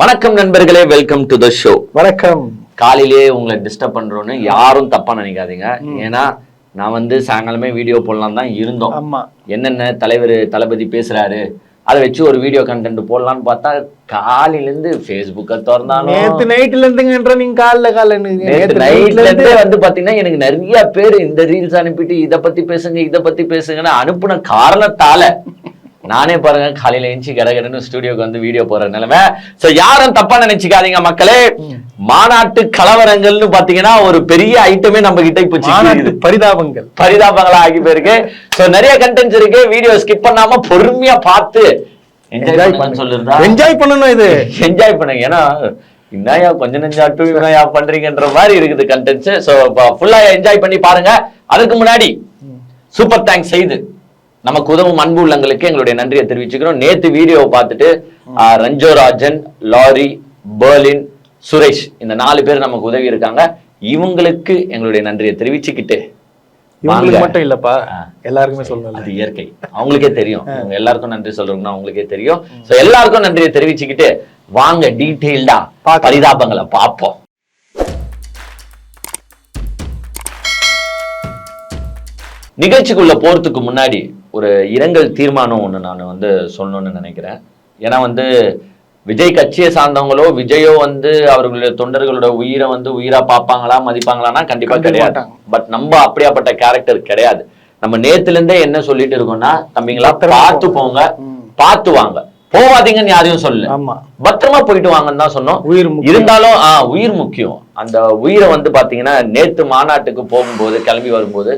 வணக்கம் நண்பர்களே welcome to the show வணக்கம். காலையிலேயே உங்களை டிஸ்டர்ப் பண்றோன்னு யாரும் தப்பா நினைக்காதீங்க. ஏன்னா நான் வந்து சாயங்காலமே வீடியோ போடலாம் தான் இருந்தோம். ஆமா. என்னென்ன தலைவர் தளபதி பேசுறாரு அதை வச்சு ஒரு வீடியோ கண்டென்ட் போடலாம்னு பார்த்தா காலையில இருந்து ஃபேஸ்புக்கை திறந்தாலும் நேத்து நைட்ல இருந்துங்கன்ற நீங்க காலைல காலைல நேத்து நைட்ல இருந்தே வந்து பாத்தீங்கன்னா எனக்கு நிறைய பேர் இந்த ரீல்ஸ் அனுப்பிட்டு இத பத்தி பேசுங்க இத பத்தி பேசுங்கன்னு அனுப்புன காரணத்தால நானே பாருங்க காலையில எஞ்சி கடகடன்னு ஸ்டுடியோக்கு வந்து வீடியோ போற நிலைமை. சோ யாரும் தப்பா நினைச்சுக்காதீங்க மக்களே. மாநாட்டு கலவரங்கள்னு பாத்தீங்கன்னா ஒரு பெரிய ஐட்டமே நம்ம கிட்ட இப்ப. பரிதாபங்கள். பரிதாபங்களா ஆகி போயிருக்கு. சோ நிறைய கண்டென்ட்ஸ் இருக்கு. வீடியோ ஸ்கிப் பண்ணாம பொறுமையா பார்த்து என்ஜாய் பண்ண சொல்லிருந்தா. என்ஜாய் பண்ணணும் இது. என்ஜாய் பண்ணுங்க. ஏன்னா என்னயா கொஞ்ச நெஞ்சாட்டும் என்னயா பண்றீங்கன்ற மாதிரி இருக்குது கண்டென்ட்ஸ் சோ ஃபுல்லா என்ஜாய் பண்ணி பாருங்க. அதுக்கு முன்னாடி சூப்பர் தேங்க்ஸ் செய்து. நமக்கு உதவும் அன்பு உள்ளங்களுக்கு எங்களுடைய நன்றியை தெரிவிச்சுக்கிறோம். நேத்து வீடியோவை பார்த்துட்டு ரஞ்சோராஜன் லாரி பெர்லின் சுரேஷ் இந்த நாலு பேர் நமக்கு உதவி இருக்காங்க. இவங்களுக்கு எங்களுடைய நன்றியை தெரிவிச்சுக்கிட்டு இவங்களுக்கு. மட்டும் இல்லப்பா. எல்லாருக்குமே சொல்லணும். அது இயற்கை. அவங்களுக்கே தெரியும். இவங்க எல்லாருக்கும் நன்றி சொல்றோம்னா அவங்களுக்கே தெரியும். எல்லாருக்கும் நன்றியை தெரிவிச்சுக்கிட்டு வாங்க பார்க்கலாம். பரிதாபங்களை பார்ப்போம். நிகழ்ச்சிக்குள்ள போறதுக்கு முன்னாடி ஒரு இரங்கல் தீர்மானம் ஒண்ணு நான் வந்து சொல்லணும்னு நினைக்கிறேன். ஏன்னா வந்து விஜய் கட்சியை சார்ந்தவங்களோ விஜயோ வந்து அவர்களுடைய தொண்டர்களோட உயிரை வந்து உயிரா பார்ப்பாங்களா மதிப்பாங்களான்னா கண்டிப்பா கிடையாது. பட் நம்ம அப்படியாப்பட்ட கேரக்டர் கிடையாது. நம்ம நேத்துல இருந்தே என்ன சொல்லிட்டு இருக்கோம்னா தம்பிங்களா பார்த்து போங்க. பார்த்து வாங்க. போவாதீங்கன்னு யாரையும் சொல்லல. ஆமா. பத்திரமா போயிட்டு வாங்கன்னு தான் சொன்னோம். உயிர். இருந்தாலும் ஆ, உயிர் முக்கியம். அந்த உயிரை வந்து பாத்தீங்கன்னா நேத்து மாநாட்டுக்கு போகும்போது கிளம்பி வரும்போது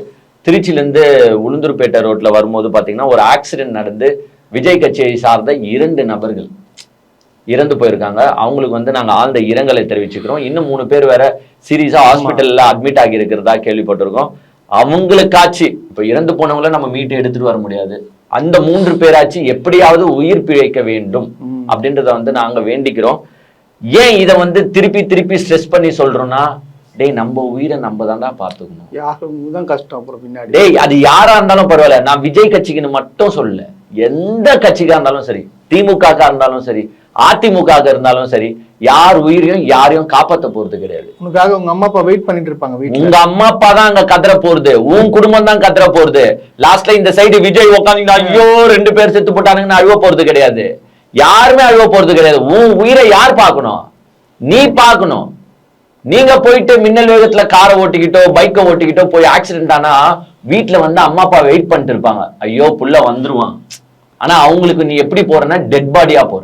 திருச்சில இருந்து உளுந்தூர்பேட்டை ரோட்ல வரும்போது பாத்தீங்கன்னா ஒரு ஆக்சிடென்ட் நடந்து விஜய் கட்சியை சார்ந்த இரண்டு நபர்கள் இறந்து போயிருக்காங்க. அவங்களுக்கு வந்து நாங்க ஆழ்ந்த இரங்கலை தெரிவிச்சுக்கிறோம். இன்னும் மூணு பேர் வேற சீரியஸா ஹாஸ்பிட்டல்ல அட்மிட் ஆகி இருக்கிறதா கேள்விப்பட்டிருக்கோம். அவங்களுக்காச்சு இப்ப இறந்து போனவங்கள நம்ம மீட்டு எடுத்துட்டு வர முடியாது. அந்த மூன்று பேராச்சு எப்படியாவது உயிர் பிழைக்க வேண்டும். அப்படின்றத வந்து நாங்க வேண்டிக்கிறோம். ஏன் இதை வந்து திருப்பி திருப்பி ஸ்ட்ரெஸ் பண்ணி சொல்றோம்னா டேய் நம்ம உயிரை நம்ம தான்டா பாத்துக்கணும் யாரும் தான் கஷ்டம். அப்புறம் பின்னாடி. டேய் அது யாரா இருந்தாலும் பரவாயில்ல. நான் விஜய் கட்சிக்குன்னு மட்டும் சொல்லல. எந்த கட்சிக்கா இருந்தாலும் சரி திமுக இருந்தாலும் சரி அதிமுக இருந்தாலும் சரி யார் உயிரையும் யாரையும் காப்பாத்த போறது கிடையாது. உனக்காக உங்க அம்மா அப்பா வெயிட் பண்ணிட்டு இருப்பாங்க உங்க அம்மா அப்பா தான் அங்க கதற போறது. உன் குடும்பம் தான் கதற போறது. லாஸ்ட்ல இந்த சைடு விஜய் உட்காந்து ஐயோ ரெண்டு பேர் செத்து போட்டானுங்கன்னு அழுவ போறது கிடையாது. யாருமே அழுவ போறது கிடையாது. உன் உயிரை யார் பார்க்கணும்? நீ பார்க்கணும். நீங்க போயிட்டு மின்னல் வேகத்துல காரை ஓட்டிக்கிட்டோ பைக்கை ஓட்டிக்கிட்டோ போய் ஆக்சிடென்ட் ஆனா வீட்ல வந்து அம்மா அப்பா வெயிட் பண்ணிட்டு இருப்பாங்க. ஐயோ புள்ள வந்துருவான். ஆனா அவங்களுக்கு நீ எப்படி போறன்னா டெட் பாடியா போற.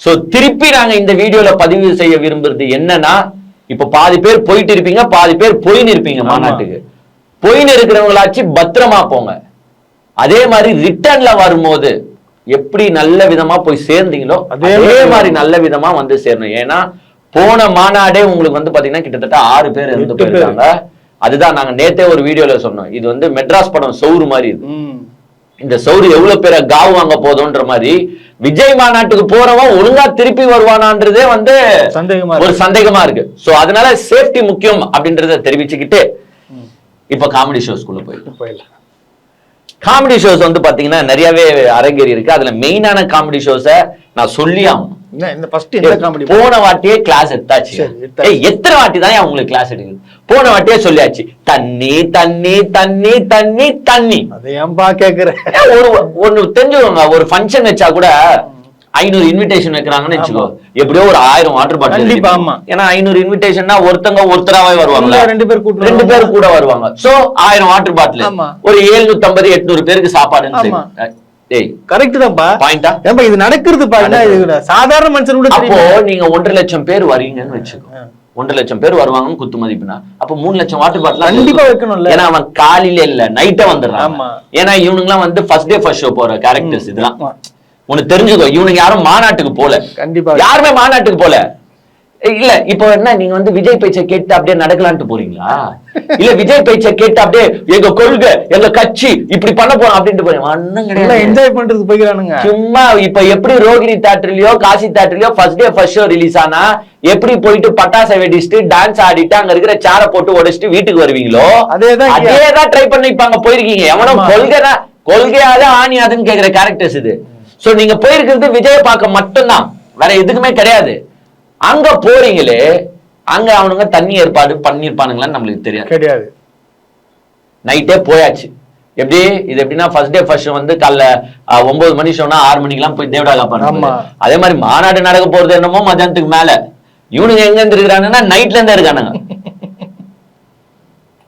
சோ திருப்பி நாங்க இந்த வீடியோல பதிவு செய்ய விரும்புறது என்னன்னா இப்ப பாதி பேர் போயிட்டு இருப்பீங்க பாதி பேர் போயின்னு இருப்பீங்க. மாநாட்டுக்கு. போயின்னு இருக்கிறவங்களாச்சு பத்திரமா போங்க. அதே மாதிரி ரிட்டர்ன்ல வரும்போது எப்படி நல்ல விதமா போய் சேர்ந்தீங்களோ அதே மாதிரி நல்ல விதமா வந்து சேரணும். ஏன்னா போன மாநாடே உங்களுக்கு வந்து பாத்தீங்கன்னா கிட்டத்தட்ட ஆறு பேர் இருந்து. போயிருக்காங்க. அதுதான் நாங்க நேத்தே ஒரு வீடியோல சொன்னோம். இது வந்து மெட்ராஸ் படம் சௌறு மாதிரி. இந்த சௌரி எவ்வளவு பேரை காவு வாங்க போதும்ன்ற மாதிரி விஜய் மாநாட்டுக்கு போறவன் ஒழுங்கா திருப்பி வருவானான்றதே வந்து சந்தேகமா ஒரு. சந்தேகமா இருக்கு. சோ அதனால சேஃப்டி முக்கியம் அப்படின்றத தெரிவிச்சுக்கிட்டு இப்ப காமெடி ஷோஸ்குள்ள போய் போயிடலாம். காமெடி ஷோஸ் வந்து பாத்தீங்கன்னா நிறையவே அரங்கேறி இருக்கு. அதுல மெயினான காமெடி ஷோஸ நான் சொல்லி ஆகணும். இந்த ஃபர்ஸ்ட் இந்த காமெடி போன வாட்டியே கிளாஸ் எடுத்தாச்சு. எத்தனை வாட்டி தான் உங்களுக்கு கிளாஸ் எடுக்குது? போன வாட்டியே சொல்லியாச்சு. தண்ணி தண்ணி தண்ணி தண்ணி தண்ணி. அதை ஏன்பா கேக்குற? ஒரு ஒண்ணு தெரிஞ்சுக்கோங்க. ஒரு ஃபங்க்ஷன் வச்சா கூட ஐநூறு இன்விடேஷன் வைக்கிறாங்கன்னு வச்சுக்கோ. எப்படியோ ஒரு ஆயிரம் வாட்டர் பாட்டில் கண்டிப்பா, ஆமா. ஏன்னா ஐநூறு இன்விடேஷன்னா ஒருத்தங்க ஒருத்தராவே வருவாங்க ரெண்டு பேர் கூட்டு ரெண்டு. பேர் கூட வருவாங்க. சோ ஆயிரம் வாட்டர் பாட்டில். ஒரு 750 எட்நூறு பேருக்கு சாப்பாடுன்னு. டேய் கரெக்ட் தான்ப்பா. பாயிண்டா ஏன்பா இது இது கூட? சாதாரண மனுஷன் கூட அப்போ நீங்க ஒன்றரை லட்சம் பேர் வரீங்கன்னு வச்சுக்கோ. ஒன்றரை லட்சம் பேர் வருவாங்கன்னு குத்து மதிப்புனா அப்ப மூணு லட்சம் வாட்டர் பாட்டில் கண்டிப்பா வைக்கணும்ல. ஏன்னா அவன் காலையில இல்ல நைட்டா வந்துடுறான். ஏன்னா இவனுங்கலாம் வந்து ஃபர்ஸ்ட் டே ஃபர்ஸ்ட் ஷோ போற கேரக்டர்ஸ் இதெல்லாம். உனக்கு தெரிஞ்சுக்கோ இவனுங்க யாரும் மாநாட்டுக்கு போல. கண்டிப்பா. யாருமே மாநாட்டுக்கு போல. இல்ல இப்போ என்ன நீங்க வந்து விஜய் பேச்சை கேட்டு அப்படியே நடக்கலான்ட்டு போறீங்களா? இல்ல விஜய் பேச்சை கேட்டு அப்படியே எங்க கொள்கை எங்க கட்சி இப்படி பண்ண போறோம் அப்படின்ட்டு ஒண்ணும் எல்லாம் கிடையாது என்ஜாய் பண்றதுக்கு போய்க்கிறானுங்க. சும்மா இப்ப எப்படி ரோகிணி தேட்டர்லயோ Kasi தேட்டர்லயோ first day first show release ஆனா எப்படி போயிட்டு பட்டாசை வெடிச்சுட்டு டான்ஸ் ஆடிட்டு அங்க இருக்கிற சேரை போட்டு உடைச்சிட்டு வீட்டுக்கு வருவீங்களோ? அதேதான். அதேதான் ட்ரை பண்ணி இப்ப அங்க போயிருக்கீங்க. எவனோ ஆமா. கொள்கை கொள்கையாத ஆணியாதுன்னு கேக்குற கேரக்டர்ஸ் இது. சோ நீங்க போயிருக்கிறது விஜய பார்க்க மட்டும்தான். வேற எதுக்குமே கிடையாது. அங்க போறீங்களே அங்க அவனுங்க தண்ணி ஏற்பாடு பண்ணிருப்பானுங்களான்னு நம்மளுக்கு தெரியாது. கிடையாது. நைட்டே போயாச்சு. எப்படி? இது எப்படின்னா ஃபர்ஸ்ட் டே ஃபர்ஸ்ட் வந்து காலைல ஒன்பது மணி சொன்னா ஆறு மணிக்கெல்லாம் போய் தேவடா காப்பாடு. அதே மாதிரி மாநாடு நடக்க போறது என்னமோ மத்தியானத்துக்கு மேல. இவனுங்க எங்க இருந்து இருக்கிறானுங்கன்னா நைட்ல இருந்தே இருக்கானுங்க.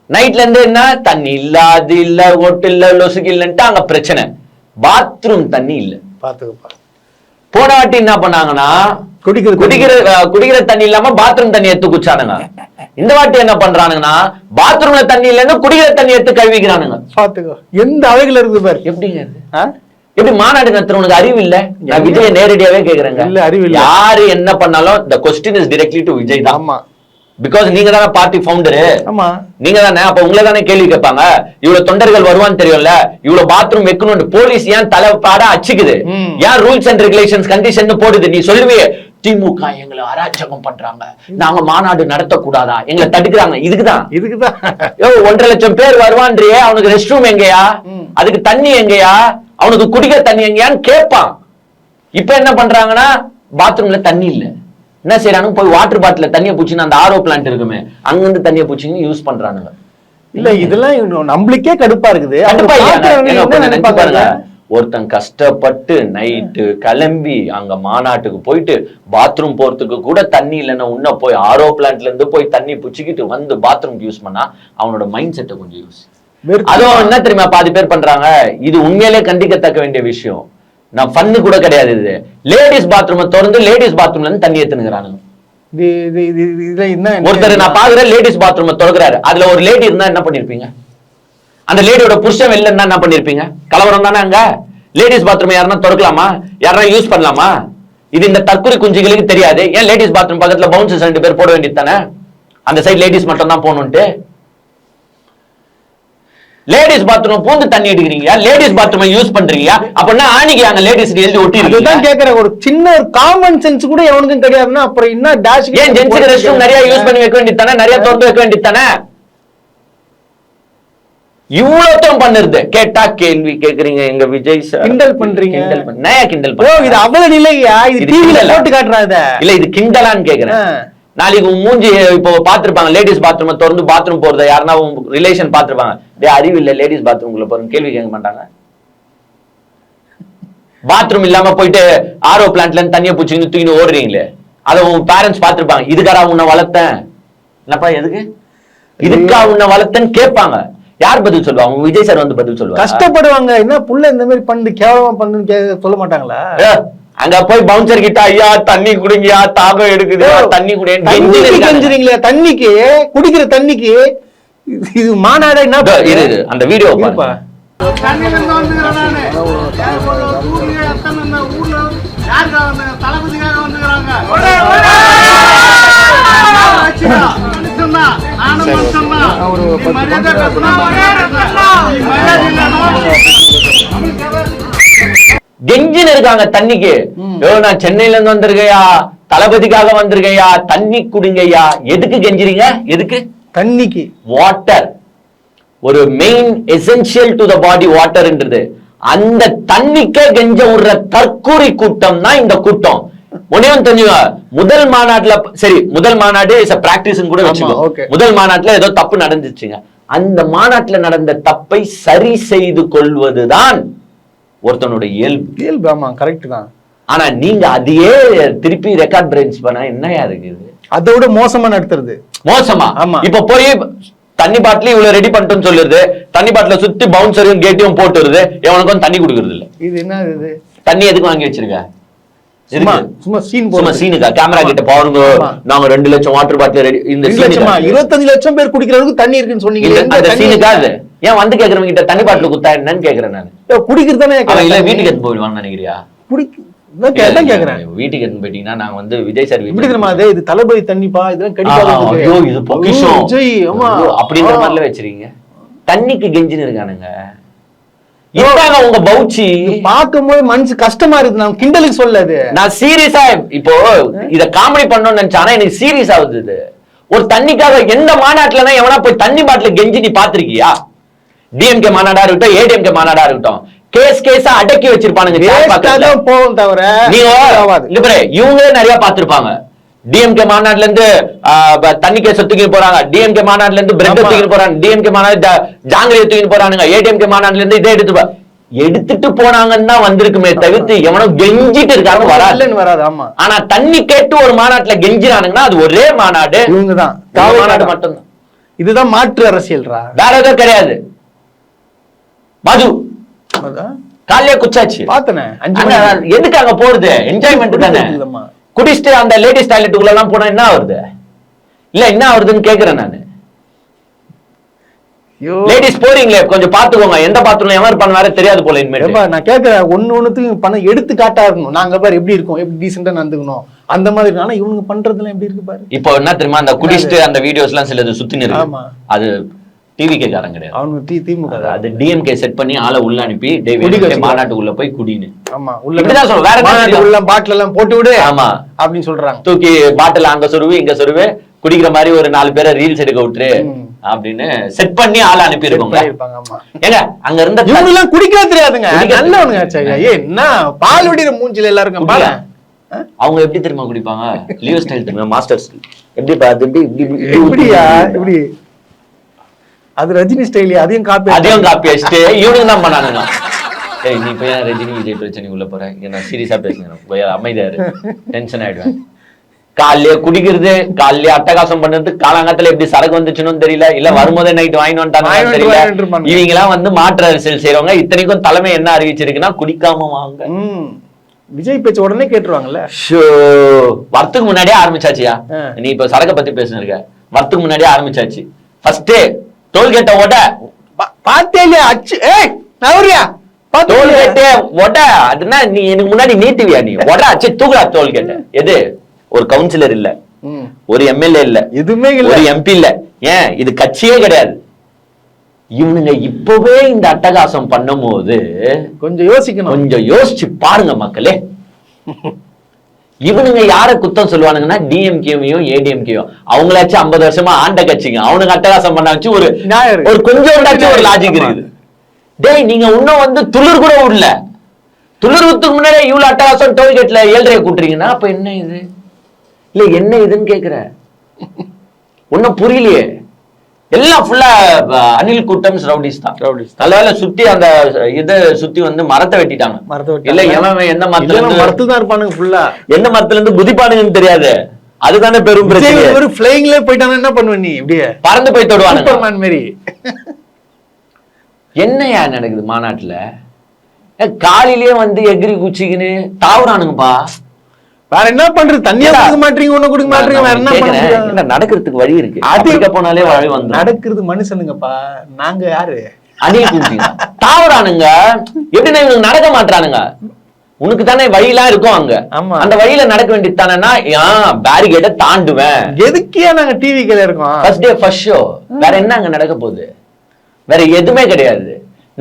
நைட்ல இருந்து என்ன? தண்ணி இல்ல அது இல்ல ஒட்டு இல்ல லொசுக்கு இல்லன்ட்டு அங்க பிரச்சனை. பாத்ரூம் தண்ணி இல்ல. பாத்துக்கப்பா. போன வாட்டி என்ன பண்ணாங்கன்னா குடிக்கிற அஹ், குடிக்கிற தண்ணி இல்லாம பாத்ரூம் தண்ணி எடுத்து குச்சானுங்க இந்த வாட்டி என்ன பண்றானுங்கன்னா பாத்ரூம்ல தண்ணி இல்லைன்னா குடிக்கிற தண்ணி எடுத்து கழுவிக்கிறானுங்க. பாத்துக்கோ எந்த அவைகள் இருக்குது பாரு. எப்படிங்க? எப்படி மாநாடு நடத்துறவனுக்கு அறிவு இல்ல? நான் விஜய நேரடியாவே கேக்குறேங்க. இல்ல, அறிவு இல்ல. யாரு என்ன பண்ணாலும் the question is directly to Vijay தான். ஆமா. பிகாஸ் நீங்க தானே பார்ட்டி ஃபவுண்டரு ஆமா. நீங்க தானே அப்ப உங்களை தானே கேள்வி கேட்பாங்க. இவ்வளவு தொண்டர்கள் வருவான்னு தெரியும்ல? இவ்வளவு பாத்ரூம் வைக்கணும் போலீஸ் ஏன் தலைப்பாடா அச்சுக்குது. ஏன் ரூல்ஸ் அண்ட் ரெகுலேஷன்ஸ் கண்டிஷன் போடுது? நீ சொல்லுவியே திமுக எங்களை அராஜகம் பண்றாங்க. நாங்க மாநாடு நடத்தக்கூடாதா? எங்களை தடுக்கிறாங்க. இதுக்குதான். இதுக்குதான். யோ ஒன்றரை லட்சம் பேர் வருவான்றியே அவனுக்கு ரெஸ்ட் ரூம் எங்கயா. அதுக்கு தண்ணி எங்கயா? அவனுக்கு குடிக்க தண்ணி எங்கயான்னு கேட்பான். இப்ப என்ன பண்றாங்கன்னா பாத்ரூம்ல தண்ணி இல்ல. என்ன செய்யறானுங்க போய் வாட்டர் பாட்டில தண்ணியை பூச்சின்னு அந்த ஆரோ பிளான்ட் இருக்குமே அங்கிருந்து தண்ணியை பூச்சின்னு யூஸ் பண்றானுங்க. இல்ல இதெல்லாம் நம்மளுக்கே கடுப்பா இருக்குது. ஒருத்தன் கஷ்டப்பட்டு நைட்டு கிளம்பி அங்க மாநாட்டுக்கு போயிட்டு பாத்ரூம் போறதுக்கு கூட தண்ணி இல்லைன்னா உன்ன போய் ஆரோ பிளான்ட்ல இருந்து போய் தண்ணி புச்சிக்கிட்டு வந்து பாத்ரூம் யூஸ் பண்ணா அவனோட மைண்ட் செட்டை கொஞ்சம் யூஸ் அதுவும் என்ன தெரியுமா பாதி பேர் பண்றாங்க? இது உண்மையிலே கண்டிக்கத்தக்க வேண்டிய விஷயம். நான் ஃபன்னு கூட கிடையாது இது. லேடிஸ் பாத்ரூமை திறந்து லேடிஸ் பாத்ரூம்ல இருந்து தண்ணி எடுத்துனுங்கிறானுங்க ஒருத்தர் நான் பாக்குறேன் லேடிஸ் பாத்ரூமை திறக்கிறாரு. அதுல ஒரு லேடி இருந்தா என்ன பண்ணிருப்பீங்க? அந்த லேடியோட புருஷன் வெளில இருந்தா என்ன பண்ணிருப்பீங்க? கலவரம் தானே அங்க? லேடிஸ் பாத்ரூம் யாருன்னா திறக்கலாமா யாருன்னா யூஸ் பண்ணலாமா? இது இந்த தற்கொலை குஞ்சுகளுக்கு தெரியாது. ஏன் லேடிஸ் பாத்ரூம் பக்கத்துல பவுன்சர்ஸ் ரெண்டு பேர் போட வேண்டியது தானே? அந்த சைடு லேடிஸ் மட்டும் தான் போகணும்ட்டு லேடிஸ் பாத்ரூம் பூந்து தண்ணி எடுக்கிறீங்க லேடிஸ் பாத்ரூம் யூஸ் பண்றீங்க அப்படின்னா ஆணிக்கு அங்க லேடிஸ் எழுதி ஒட்டி அதுதான் கேக்குறேன். ஒரு சின்ன ஒரு காமன் சென்ஸ் கூட எவனுக்கும் கிடையாதுன்னா அப்புறம் என்ன டேஷ் ஏன் ஜென்ஸுக்கு ரெஸ்ட் ரூம் நிறைய யூஸ் பண்ணி வைக்க வேண்டியது தானே? நிறைய திறந்து வைக்க வேண்டியது தானே? இவ்வளோத்தம் பண்ணுறது. கேட்டா கேள்வி கேக்குறீங்க எங்க விஜய் சார் கிண்டல் பண்றீங்க. கிண்டல் பண்ண- கிண்டல் ஓ இது அவ்வளவு நிலையா? இது டிவில? போட்டு காட்டுறான் இத. இல்ல இது கிண்டலான்னு கேக்குறேன். நாளைக்கு மூஞ்சி இப்போ பாத்திருப்பாங்க லேடிஸ் பாத்ரூம் திறந்து பாத்ரூம் போறத யாருன்னா ரிலேஷன் பாத்திருப்பாங்க டே அறிவு இல்ல லேடிஸ் பாத்ரூம்குள்ள போறோம் கேள்வி கேட்க மாட்டாங்க. பாத்ரூம் இல்லாம போயிட்டு ஆரோ பிளான்ட்ல இருந்து தண்ணியை பூச்சின்னு தூக்கின்னு ஓடுறீங்களே. அதை உன் பேரண்ட்ஸ் பாத்திருப்பாங்க இதுக்காரா உன்னை வளர்த்தேன். என்னப்பா எதுக்கு? இதுக்கா உன்னை வளர்த்தேன்னு கேட்பாங்க. யார் பதில் சொல்லுவா? உங்க விஜய் சார் வந்து பதில் சொல்லுவா கஷ்டப்படுவாங்க. என்ன புள்ள இந்த மாதிரி பண்ணு கேவலமா பண்ணுன்னு கே- சொல்ல மாட்டாங்களா? அங்க போய் பவுன்சர் கிட்ட ஐயா தண்ணி குடிங்கயா தாகம் எடுக்குது தண்ணி குடிங்க தண்ணிக்கு குடிக்கிற தண்ணிக்கு இது- மாநாடு என்ன அந்த வீடியோ வந்தாங்க? தளபதிக்காக வந்துக்கிறாங்க. இல்லைன்னா கெஞ்சின்னு இருக்காங்க தண்ணிக்கு. நான் சென்னையில இருந்து வந்திருக்கையா? தளபதிக்காக வந்திருக்கையா? தண்ணி குடிங்கய்யா. எதுக்கு கெஞ்சுறீங்க? எதுக்கு? தண்ணிக்கு. வாட்டர் ஒரு main essential to the body வாட்டர்ன்றது அந்த தண்ணிக்கே கெஞ்ச விடுற தற்கூரி கூட்டம் தான் இந்த கூட்டம். ஒன்னே ஒன்று தெரிஞ்சுங்க முதல் மாநாட்டுல சரி முதல் மாநாடு இஸ் பிராக்டிஸ் கூட வச்சுக்கோ. முதல் மாநாட்டுல ஏதோ தப்பு நடந்துச்சுங்க. அந்த மாநாட்டுல நடந்த தப்பை சரி செய்து கொள்வதுதான் ஒருத்தனுடைய இயல்பு. இயல்பு ஆமா கரெக்ட் தான். ஆனா நீங்க அதையே திருப்பி ரெக்கார்ட் பிரெஞ்ச் பண்ணா என்னையா இருக்குது அதை விட மோசமா நடத்துறது. மோசமா? ஆமா. இப்ப போய் தண்ணி பாட்டில் இவ்வளவு ரெடி பண்ணிட்டோம்னு சொல்லிருது தண்ணி பாட்டில சுத்தி பவுன்சரையும் கேட்டையும் போட்டுருது எவனுக்கும் தண்ணி கொடுக்கறது இல்ல இது என்ன இது? தண்ணி எதுக்கு வாங்கி வச்சிருக்க? சும்மா சீன் சும்மா சீனுக்கா கேமரா கிட்ட பாருங்க. நாங்க ரெண்டு லட்சம் வாட்டர் பாட்டில் இந்த இருபத்தஞ்சு லட்சம் பேர் குடிக்கிற அளவுக்கு தண்ணி இருக்குன்னு சொன்னீங்க. அந்த சீனுக்கா அது? ஏன் வந்து கேக்குறவங்க கிட்ட தண்ணி பாட்டில் குத்தா என்னன்னு கேக்குறேன் நான். குடிக்கிறது தானே இல்ல வீட்டுக்கு எடுத்து போயிடுவான்னு நினைக்கிறியா? குடிக்க வீட்டுக்கு எடுத்து போயிட்டீங்கன்னா நாங்க வந்து விஜய் சார் அது? இது தளபதி தண்ணிப்பா? இதெல்லாம். ஐயோ, அப்படின்ற ஆ. மாதிரில வச்சிருக்கீங்க. தண்ணிக்கு கெஞ்சின்னு இருக்கானுங்க. இதாங்க உங்க பௌச்சி. பார்க்கும்போது மனசு கஷ்டமா இருக்கு நான் கிண்டலுக்கு சொல்ல அது. நான் சீரியஸா இப்போ இத காமெடி பண்ணணும்னு நினைச்சேன். எனக்கு சீரியஸ் ஆகுது இது ஒரு தண்ணிக்காக எந்த மாநாட்டுல எவனா போய் தண்ணி பாட்டில கெஞ்சி நீ பாத்திருக்கியா டிஎம்கே மாநாடா இருக்கட்டும் ஏடிஎம்கே மாநாடா இருக்கட்டும். கேஸ் கேஸா அடக்கி வச்சிருப்பானுங்க போகும் தவிர நீங்க இவங்களே நிறைய பார்த்திருப்பாங்க. டிஎம்கே மாநாட்டுல இருந்து ஆ, ப- தண்ணி கேஸ் தூக்கி போறாங்க டிஎம்கே மாநாட்டுல இருந்து பிரெட். தூக்கி போறாங்க. டிஎம்கே மாநாடு ஜா- ஜாங்கிரியை தூக்கி போறானுங்க. ஏடிஎம்கே மாநாட்டுல இருந்து இதே எடுத்து எடுத்துட்டு போனாங்கன்னு தான் வந்திருக்குமே தவிர்த்து எவனோ கெஞ்சிட்டு இருக்காங்க வராது. இல்லைன்னு வராது ஆமா. ஆனா தண்ணி கேட்டு ஒரு மாநாட்டுல கெஞ்சினானுங்கன்னா அது ஒரே மாநாடு. இவங்க தான் இந்த மாநாடு மட்டும்தான். இதுதான் மாற்று அரசியல்ரா? வேற எதுவும் கிடையாது. மது. காலையே குச்சாச்சு. மணி எதுக்கு அங்க போறது? என்ஜாய்மெண்ட் தானே? இல்லம்மா. குடிச்சிட்டு அந்த லேடிஸ் டாய்லெட்டுக்குள்ள எல்லாம் போனா என்ன வருது இல்ல என்ன வருதுன்னு கேக்குறேன் நானு. லேடிஸ் போறீங்களே கொஞ்சம் பாத்துக்கோங்க. எந்த பாத்ரூம்ல எவர் பண்ண வேற தெரியாது போல இனிமேல் நான் கேக்குறேன் ஒண்ணு ஒண்ணுத்துக்கு பணம் எடுத்து காட்டா இருக்கணும் நாங்க பாரு எப்படி இருக்கோம் எப்படி டீசெண்டா நடந்துக்கணும். அந்த மாதிரி ஆனா இவனுங்க பண்றதுலாம் எப்படி இருக்கு பாரு. இப்போ என்ன தெரியுமா அந்த குடிச்சிட்டு அந்த வீடியோஸ் எல்லாம் சிலது இருக்கு. ஆமா. அது டிவி காரன் கிடையாது. அவனுக்கு டி திமுக அது- டிஎம்கே செட் பண்ணி ஆளை உள்ள அனுப்பி குடிக்க வச்சுக்கலாம். மாநாட்டுக்குள்ள போய் குடின்னு. ஆமா உள்ள சொல்றேன். வேற மாநாட்டு? உள்ள பாட்டில் எல்லாம் போட்டு விடு ஆமா. அப்படின்னு சொல்றாங்க. தூக்கி பாட்டில் அங்க சொருவு இங்க சொருவு குடிக்கிற மாதிரி ஒரு நாலு பேரை ரீல்ஸ் எடுக்க விட்டுரு. அப்படின்னு செட் பண்ணி ஆளை அனுப்பி இருப்பாங்க ஏங்க அங்க இருந்த இவங்க எல்லாம் குடிக்கவே தெரியாதுங்க. குடிக்க நல்லவனுங்க என்ன? பால் வடிகிற மூஞ்சில எல்லாருக்கும் பால. அவங்க எப்படி தெரியுமா குடிப்பாங்க? லியோ ஸ்டைல் தெரியுமா? மாஸ்டர் ஸ்டைல் எப்படி பா- அது எப்படி இப்படி இப்படி எப்படியா? இப்படி. அது ரஜினி ஸ்டைலி அதையும் காப்பி அதையும் காப்பி வச்சுட்டு இவனுக்கு தான் பண்ணானுங்க. ஏய் நீ போய் ரஜினி விஜய் பிரச்சனை உள்ள போற? நான் சீரியஸா பேசுறேன் போய் அமைதியாரு டென்ஷன் ஆயிடுவேன். காலையிலே குடிக்கிறது காலையிலே அட்டகாசம் பண்றது காலாங்கத்துல எப்படி சரக்கு வந்துச்சுன்னு தெரியல இல்ல வரும்போதே நைட் வாங்கிட்டு வாங்கிட்டு வந்துட்டாங்க தெரியல. இவங்க எல்லாம் வந்து மாற்று அரசியல் செய்றவங்க. இத்தனைக்கும் தலைமை என்ன அறிவிச்சிருக்குன்னா குடிக்காம வாங்க. விஜய் பேச்சு உடனே கேட்டுருவாங்கல்ல? ஷோ. வரத்துக்கு முன்னாடியே ஆரம்பிச்சாச்சியா. நீ இப்ப சரக்க பத்தி பேசுனிருக்க வரத்துக்கு முன்னாடியே ஆரம்பிச்சாச்சு. ஃபர்ஸ்ட் டோல்கேட்ட ஓட பா- பார்த்தே இல்லையா அச்சு ஏய் நவரியா டோல்கேட்டே ஓட அதுனா நீ எனக்கு முன்னாடி நீட்டுவியா நீ? ஓட அச்சு தூக்குறா டோல்கேட்ட. எது? ஒரு கவுன்சிலர் இல்ல. ஒரு எம்எல்ஏ இல்ல. எதுவுமே இல்ல. ஒரு எம்பி இல்ல. ஏன்? இது கட்சியே கிடையாது. இவனுங்க இப்பவே இந்த அட்டகாசம் பண்ணும்போது கொஞ்சம் யோசிக்கணும். கொஞ்சம் யோசிச்சு பாருங்க மக்களே. இவனுங்க யார குத்தம் சொல்லுவானுங்கன்னா டிஎம்கேவையும் ஏடிஎம்கேயும் அவங்களாச்சும் ஐம்பது வருஷமா ஆண்ட கட்சிங்க. அவனுங்க அட்டகாசம் பண்ணாச்சு ஒரு நியாயம் இருக்கு. ஒரு கொஞ்சம் ஒரு லாஜிக். இருக்குது. டேய் நீங்க இன்னும் வந்து துளிர் கூட விடல துளிர்வுத்துக்கு முன்னாடி இவ்வளவு அட்டகாசம் டோல்கேட்ல ஏழ்றைய கூட்டுறீங்கன்னா அப்ப என்ன இது? இல்ல என்ன இதுன்னு கேக்குற. ஒன்னும் புரியலையே. எல்லாம் ஃபுல்லா அனில் கூட்டம் ரவுடிஸ் தான். நல்ல வேளை சுத்தி அந்த இத சுத்தி வந்து மரத்தை வெட்டிட்டாங்க. மரத்தை. இல்ல எவன் எந்த மரத்துல இருந்து மரத்து தான் இருப்பானுங்க ஃபுல்லா எந்த மரத்துல இருந்து குதிப்பானுங்கன்னு தெரியாது. அதுதானே பெரும் பிரச்சனை ஒரு ஃபிளைங்ல போயிட்டானா என்ன பண்ணுவ நீ இப்படியே? பறந்து போய் தொடுவானுங்க. சூப்பர்மேன் மாரி. என்னையா நடக்குது மாநாட்டுல? காலையிலேயே வந்து எகிரி குச்சிக்கின்னு தாவுறானுங்கப்பா. வேற என்ன பண்றது? தண்ணியா. கொடுக்க மாட்டீங்க ஒண்ணு கொடுக்க மாட்டீங்க வேற என்ன நடக்கிறதுக்கு வழி இருக்கு? அது அதுக்கு போனாலே வழி வந்துடும் நடக்கிறது மனுஷனுங்கப்பா. நாங்க யாரு? தாவுறானுங்க. எப்படின்னா இவனுக்கு நடக்க மாட்டானுங்க உனக்கு தானே வழியெல்லாம் இருக்கும் அங்க. ஆமா. அந்த வழியில நடக்க வேண்டியது தானேன்னா பேரிகேட்டை தாண்டுவேன். எதுக்கியா நாங்க டிவிக்குள்ள இருக்கோம்? ஃபர்ஸ்ட் டே ஃபர்ஸ்ட் ஷோ வேற என்ன அங்க நடக்க போகுது? வேற எதுவுமே கிடையாது.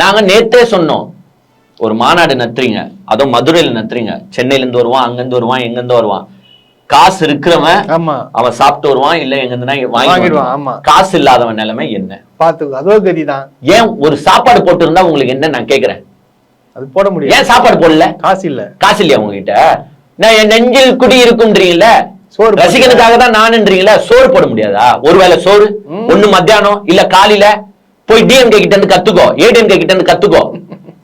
நாங்க நேத்தே சொன்னோம். ஒரு மாநாடு நத்துறீங்க. அதுவும் மதுரையில நத்துறீங்க. சென்னையில இருந்து வருவான் அங்க இருந்து வருவான் எங்க இருந்து வருவான். காசு இருக்கிறவன் ஆமா. அவன் சாப்பிட்டு வருவான் இல்ல எங்க இருந்துனா வாங்கிடுவான். காசு இல்லாதவன் நிலைமை என்ன? பாத்துக்கோ அதோ கதிதான். ஏன் ஒரு சாப்பாடு போட்டு இருந்தா உங்களுக்கு என்ன நான் கேக்குறேன் அது போட முடியாது. ஏன் சாப்பாடு போடல? காசு இல்ல. காசு இல்லையா உங்ககிட்ட? நான் என் நெஞ்சில் குடி இருக்கும்ன்றீங்கல்ல? சோறு ரசிகனுக்காக தான் நானுன்றீங்களா சோறு போட முடியாதா? ஒருவேளை சோறு? ஒண்ணு மத்தியானம் இல்ல காலையில போய் டிஎம்கே கிட்ட இருந்து கத்துக்கோ ஏடிஎம்கே கிட்ட இருந்து கத்துக்கோ.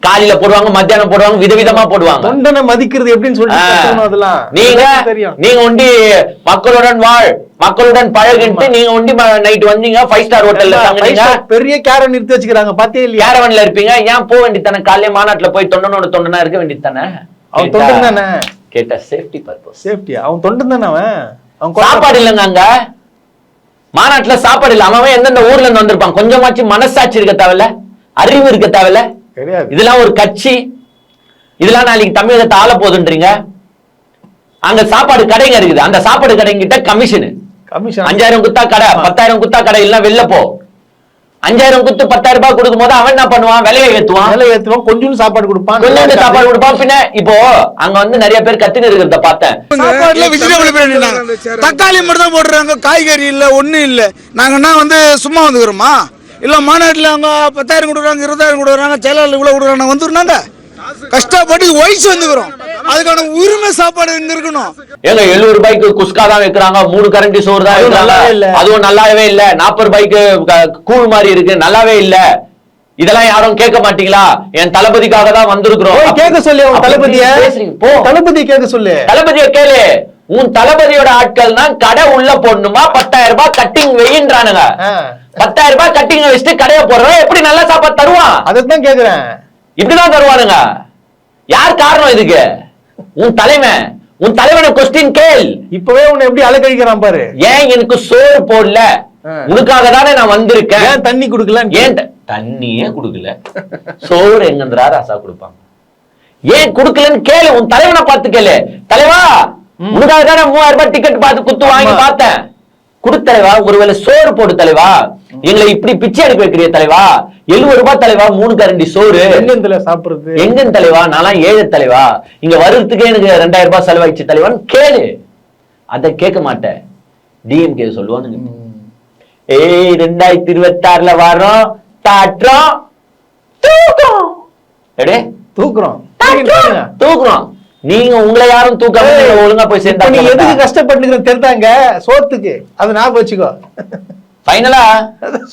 காலையில போடுவாங்க மத்தியானம் போடுவாங்க விதவிதமா போடுவாங்க. தொண்டனை மதிக்கிறது எப்படின்னு. சொல்லிட்டு அதெல்லாம். நீங்க நீங்க ஒண்டி மக்களுடன் வாழ் மக்களுடன் பழகிட்டு நீங்க ஒண்டி நைட் வந்தீங்க ஃபைவ் ஸ்டார் ஹோட்டல்ல தங்குனீங்க. பெரிய கேர நிறுத்தி வச்சுக்கிறாங்க பாத்தே இல்லையா? கேரவன்ல இருப்பீங்க ஏன் போக வேண்டியதானே காலையில மாநாட்டுல போய் தொண்டனோட தொண்டனா இருக்க வேண்டியதானே அவன் தொண்டன் தானே? கேட்ட சேஃப்டி பர்பஸ் சேஃப்டியா அவன் தொண்டன் தானே அவன்? அவன் சாப்பாடு இல்லைங்க அங்க. மாநாட்டுல சாப்பாடு இல்ல. அவன் எந்தெந்த ஊர்ல இருந்து வந்திருப்பான்? கொஞ்சமாச்சும் மனசாட்சி இருக்க தேவையில்ல? அறிவு இருக்க தேவையில்ல? கிடையாது இதெல்லாம் ஒரு கட்சி. இதெல்லாம் நாளைக்கு தமிழகத்தை ஆள போகுதுன்றீங்க. அங்க சாப்பாடு கடைங்க இருக்குது. அந்த சாப்பாடு கடைங்கிட்ட கமிஷன். கமிஷன். அஞ்சாயிரம் குத்தா கடை பத்தாயிரம் குத்தா கடை இல்ல வெளில போ. அஞ்சாயிரம் குத்து பத்தாயிரம் ரூபாய் கொடுக்கும் போது அவன் என்ன பண்ணுவான்? விலையை ஏத்துவான் வேலை ஏத்துவான் கொஞ்சம் சாப்பாடு கொடுப்பான். கொஞ்சோண்டு சாப்பாடு கொடுப்பான். பின்ன இப்போ அங்க வந்து நிறைய பேர் கத்துன்னு இருக்கிறத பார்த்தேன். தக்காளி மட்டும் தான் போடுறாங்க காய்கறி இல்ல ஒண்ணும் இல்ல. நாங்கன்னா வந்து சும்மா வந்துக்கிறோமா? இல்ல மாநாட்டுல அவங்க பத்தாயிரம் கொடுக்குறாங்க இருபதாயிரம் கொடுக்குறாங்க செயலாளர் இவ்வளவு கொடுக்குறாங்க வந்துருந்தாங்க கஷ்டப்பட்டு வயசு வந்துக்கிறோம். அதுக்கான உரிமை சாப்பாடு இங்க இருக்கணும். ஏங்க எழுபது ரூபாய்க்கு குஸ்கா தான் வைக்கிறாங்க மூணு கரண்டி சோறு தான் அதுவும் வைக்கிறாங்க. நல்லாவே இல்ல. அதுவும் நல்லாவே இல்ல. நாற்பது ரூபாய்க்கு கூழ் மாதிரி இருக்கு நல்லாவே இல்ல. இதெல்லாம் யாரும் கேட்க மாட்டீங்களா? என் தளபதிக்காக தான் வந்திருக்கிறோம். போய் கேட்க சொல்லு தளபதிய. தளபதியை கேட்க சொல்லு. தளபதிய கேளு. உன் தளபதியோட ஆட்கள் தான் கடை உள்ள போடணுமா பத்தாயிரம் ரூபாய் கட்டிங் வெயின்றானுங்க. பத்தாயிரம் ரூபாய் கட்டிங் வச்சுட்டு கடையை போடுறவன் எப்படி நல்ல சாப்பாடு தருவான்? அதைத்தான் கேக்குறேன். இப்படிதான் தருவானுங்க. யார் காரணம் இதுக்கு? உன் தலைவன். உன் தலைவனை கொஸ்டின் கேள். இப்பவே உன்னை எப்படி அலக்கழிக்கிறான் பாரு. ஏன் எனக்கு சோறு போடல. உனக்காக தானே நான் வந்திருக்கேன். ஏன் தண்ணி குடுக்கல? ஏன் தண்ணியே குடுக்கல. சோறு எங்கன்றா ரசா கொடுப்பாங்க? ஏன் குடுக்கலன்னு கேளு. உன் தலைவனை பார்த்து கேளு. தலைவா உனக்காக தானே மூவாயிரம் ரூபாய் டிக்கெட் பார்த்து குத்து வாங்கி. பார்த்தேன். குடு தலைவா ஒருவேளை சோறு போடு தலைவா. எங்களை இப்படி பிச்சை எடுக்க வைக்கிறிய தலைவா? எழுபது ரூபாய் தலைவா மூணு கரண்டி சோறு. எங்கத்துல சாப்பிடுறது? எங்கன் தலைவா? நான்லாம் ஏழை தலைவா. இங்க வர்றதுக்கே எனக்கு ரெண்டாயிரம் ரூபாய் செலவாயிடுச்சு தலைவான்னு கேளு. அதை கேட்க மாட்டேன். டிஎம்கே சொல்லுவானுங்க. ஏய் ரெண்டாயிரத்தி இருபத்தி ஆறுல வரோம் தாட்டுறோம். தூக்கம் எடே. தூக்குறோம். தூக்குறோம். நீங்க உங்களை யாரும் தூக்காம ஒழுங்கா போய் இப்ப நீ எதுக்கு சேர்ந்தா கஷ்டப்பட்டுக்கிற? தெரிந்தாங்க சோத்துக்கு. அது ஞாபகம் வச்சுக்கோ. ஃபைனலா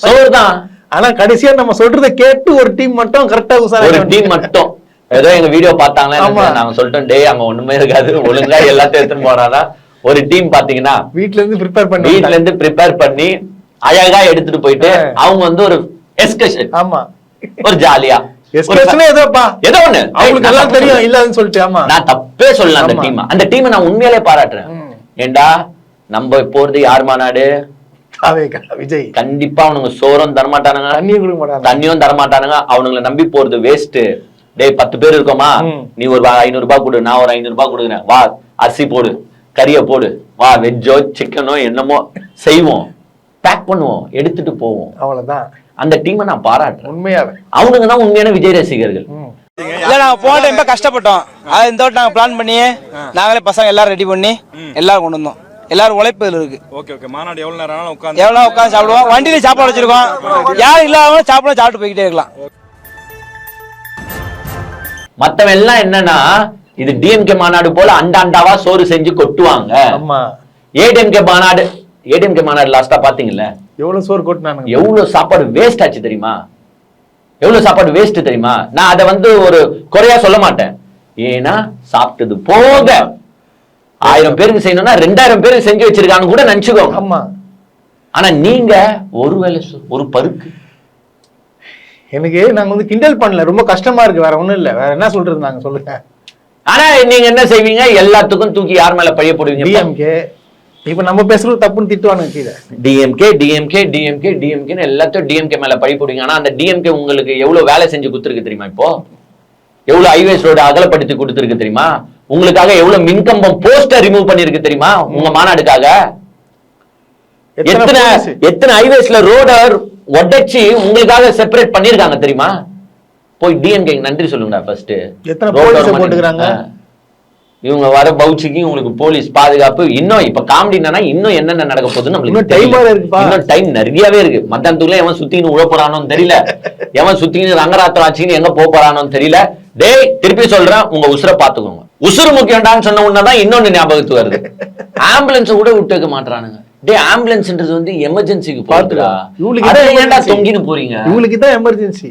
சோறு தான் ஆனா கடைசியா நம்ம சொல்றத கேட்டு ஒரு டீம் மட்டும் கரெக்டா ஒரு உசாரா டீம் மட்டும். ஏதோ எங்க வீடியோ பார்த்தாங்களா. நாங்க சொல்லிட்டோம் டேய் அங்க ஒண்ணுமே இருக்காது. ஒழுங்கா எல்லாத்தையும் எடுத்துன்னு போறானா? ஒரு டீம் பாத்தீங்கன்னா வீட்ல இருந்து ப்ரிப்பேர் பண்ணி வீட்ல இருந்து ப்ரிப்பேர் பண்ணி அழகா எடுத்துட்டு போயிட்டு. அவங்க வந்து ஒரு எஸ்கஷன் ஆமா. ஒரு ஜாலியா ஏதோ ஒண்ணு. அவங்களுக்கு எல்லாம் தெரியும். இல்லன்னு சொல்லிட்டு ஆமா. நான் தப்பே சொல்லல அந்த. டீம் அந்த டீம் நான் உண்மையிலே பாராட்டுறேன். ஏண்டா நம்ம போறது யார் மாநாடு? தாவேகா, விஜய். கண்டிப்பா அவனுங்க சோறும் தரமாட்டானுங்க. தண்ணியும் கொடுக்க மாட்டாங்க தண்ணியும் தரமாட்டானுங்க. அவனுங்களை நம்பி போறது வேஸ்ட் டேய் பத்து பேர் இருக்கோமா. நீ ஒரு வா- ஐநூறு ரூபாய் கொடு நான் ஒரு ஐநூறு ரூபாய் கொடுக்குறேன். வா அரிசி போடு கறியை போடு. வா வெஜ்ஜோ சிக்கனோ என்னமோ செய்வோம். பேக் பண்ணுவோம் எடுத்துட்டு போவோம். அவ்வளவுதான். அந்த டீமை நான் பாராட்டுறேன். உண்மையாவே. அவனுங்க தான் உண்மையான விஜய் ரசிகர்கள். இல்ல நாங்க போன டைம் கஷ்டப்பட்டோம். அது இந்த வாட்டி நாங்க பிளான் பண்ணி நாங்களே பசங்க எல்லாரும் ரெடி பண்ணி எல்லாரும் கொண்டு வந்தோம். எல்லாரும் உழைப்பு இதுல இருக்கு. Okay okay. மாநாடு எவ்வளவு நேரம் உட்காந்து எவ்வளவு உட்காந்து சாப்பிடுவோம்? வண்டியில சாப்பாடு வச்சிருக்கோம். யாரும் இல்லாம சாப்பிட சாப்பிட்டு போய்கிட்டே இருக்கலாம். மத்தவன் எல்லாம் என்னன்னா இது டிஎம்கே மாநாடு போல அண்டாண்டாவா சோறு செஞ்சு கொட்டுவாங்க. ஆமா. ஏடிஎம்கே மாநாடு ஏடிஎம்கே மாநாடு லாஸ்டா பாத்தீங்கல்ல? எவ்வளவு சோறு கொட்டினானுங்க? எவ்வளவு சாப்பாடு வேஸ்ட் ஆச்சு தெரியுமா? எவ்வளவு சாப்பாடு வேஸ்ட் தெரியுமா? நான் அதை வந்து ஒரு குறையா சொல்ல மாட்டேன். ஏன்னா சாப்பிட்டது போக ஆயிரம் பேருக்கு செய்யணும்னா ரெண்டாயிரம் பேருக்கு செஞ்சு வச்சிருக்கான்னு கூட நினைச்சுக்கோங்க. ஆமா. ஆனா நீங்க ஒரு வேளை சோ- ஒரு பருக்கு. எனக்கு நாங்க வந்து கிண்டல் பண்ணல. ரொம்ப கஷ்டமா இருக்கு. வேற ஒண்ணும் இல்ல. வேற என்ன சொல்றது நாங்க சொல்லுங்க. ஆனா நீங்க என்ன செய்வீங்க? எல்லாத்துக்கும் தூக்கி யார் மேல பழைய போடுவீங்க? டிஎம்கே இப்ப நம்ம பேசுறது தப்புன்னு திட்டுவானுங்க கீழே. டிஎம்கே டிஎம்கே டிஎம்கே டிஎம்கேன்னு எல்லாத்தையும் டிஎம்கே மேல பழி போடுவீங்க. ஆனா அந்த டிஎம்கே உங்களுக்கு எவ்வளவு வேலை செஞ்சு கொடுத்துருக்கு தெரியுமா இப்போ? எவ்வளவு ஹைவேஸ் ரோடு அகலப்படுத்தி கொடுத்துருக்கு தெரியுமா? உங்களுக்காக எவ்வளவு மின்கம்பம் போஸ்டர் ரிமூவ் பண்ணிருக்கு தெரியுமா? உங்க மாநாடுக்காக? எத்தனை? எத்தனை ஹைவேஸ்ல ரோட உடைச்சு உங்களுக்காக செப்பரேட் பண்ணிருக்காங்க தெரியுமா? போய் டிஎம்கே நன்றி சொல்லுங்கடா ஃபர்ஸ்ட் எத்தனை போட்டுக்கறாங்க? இவங்க வர பவுச்சிக்கு உங்களுக்கு போலீஸ் பாதுகாப்பு இன்னும் இப்ப காமெடி என்னன்னா இன்னும் என்னென்ன நடக்க போகுதுன்னு நம்மளுக்கு இருக்குப்பா. இன்னும் டைம் நிறையவே இருக்கு. மத்தியானத்துக்குள்ள எவன் சுத்தின்னு உழ போறானோன்னு தெரியல. எவன் சுத்தின்னு ரங்கராத்திரம் ஆச்சுன்னு எங்க போறானோன்னு தெரியல. டேய் திருப்பி சொல்றேன் உங்க உசுரை பாத்துக்கோங்க உசுறு முக்கியம்டான்னு சொன்ன உடனேதான் இன்னொன்னு ஞாபகத்துக்கு வருது. ஆம்புலன்ஸ் கூட விட்டு வைக்க மாட்டானுங்க டேய் ஆம்புலன்ஸ்ன்றது வந்து எமர்ஜென்சிக்கு போகுதுடா. இவங்களுக்கு ஏன்டா. தொங்கின்னு போறீங்க? இவங்களுக்கு தான் எமர்ஜென்சி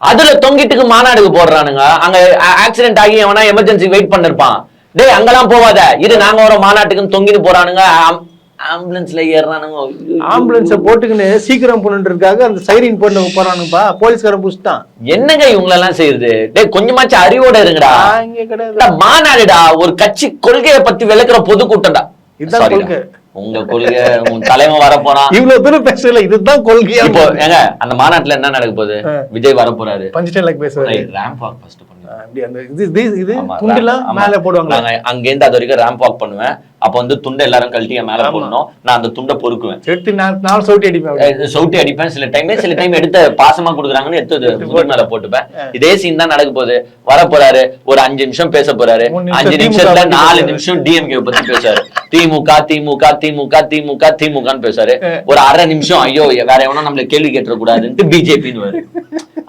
அதுல தொங்கிட்டுக்கு மாநாடுக்கு போடுறானுங்க. அங்க ஆக்சிடென்ட் ஆகி எவனா எமர்ஜென்சி வெயிட் பண்ணிருப்பான். டேய் அங்கெல்லாம் போவாத. இது நாங்க வர மாநாட்டுக்குன்னு தொங்கின்னு போறானுங்க. ஆம்- ஆம்புலன்ஸ்ல ஏறுறானுங்க. ஐயோ. ஆம்புலன்ஸ போட்டுக்கின்னு சீக்கிரம் போனுன்றதுக்காக அந்த சைரின் போட்டு போறானுப்பா போலீஸ்காரன் புடிச்சிட்டான் என்னங்க இவங்க எல்லாம் செய்யுது? டேய் கொஞ்சமாச்சும் அறிவோட இருங்கடா. இங்க கிடையாது மாநாடுடா. ஒரு கட்சி கொள்கையை பத்தி விளக்குற பொதுக்கூட்டம்டா இதுதான். கொள்கை. உங்க கொள்கை உங்க தலைவன் வர போறான் இவ்வளவு தூரம் பேசல இதுதான் கொள்கையா? இப்போ ஏங்க அந்த மாநாட்டுல என்ன நடக்க போகுது. விஜய் வர போறாரு பஞ்சிட்டே லைக் பேசுவாரு ரேம்ப் வாக் ஃபர்ஸ்ட் அப்படி அந்த இது இது இது துண்டுலாம். மேல போடுவாங்க அங்கேருந்து அது வரைக்கும் ரேம்ப் வாக் பண்ணுவேன் அப்ப வந்து துண்டை எல்லாரும் கழட்டி என் மேல. போடணும். நான் அந்த துண்டை பொறுக்குவேன். எடுத்து நான் சவுட்டி அடிப்பேன் சவுட்டி அடிப்பேன். சில டைம் சில டைம் எடுத்து பாசமா கொடுக்குறாங்கன்னு எடுத்து மேல போட்டுப்பேன். இதே சீன் தான் நடக்க போகுது. வர போறாரு ஒரு அஞ்சு நிமிஷம் பேச போறாரு. அஞ்சு நிமிஷத்துல நாலு. நிமிஷம் டிஎம்கே பத்தி பேசுறாரு. திமுக திமுக திமுக திமுக திமுகன்னு பேசுறாரு. ஒரு அரை நிமிஷம் ஐயோ வேற எவனும் நம்மள கேள்வி கேட்டுற கூடாதுன்ட்டு பிஜேபின்னு வரும்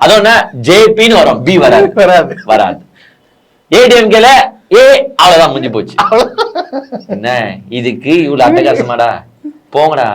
அதோட ஜேபின்னு வரும். பி வராது. வராது. வராது. ஏடிஎம்கேல ஏ அவ்வளவுதான் முடிஞ்சு போச்சு. என்ன? இதுக்கு இவ்வளவு அட்டகாசமாடா? போங்கடா.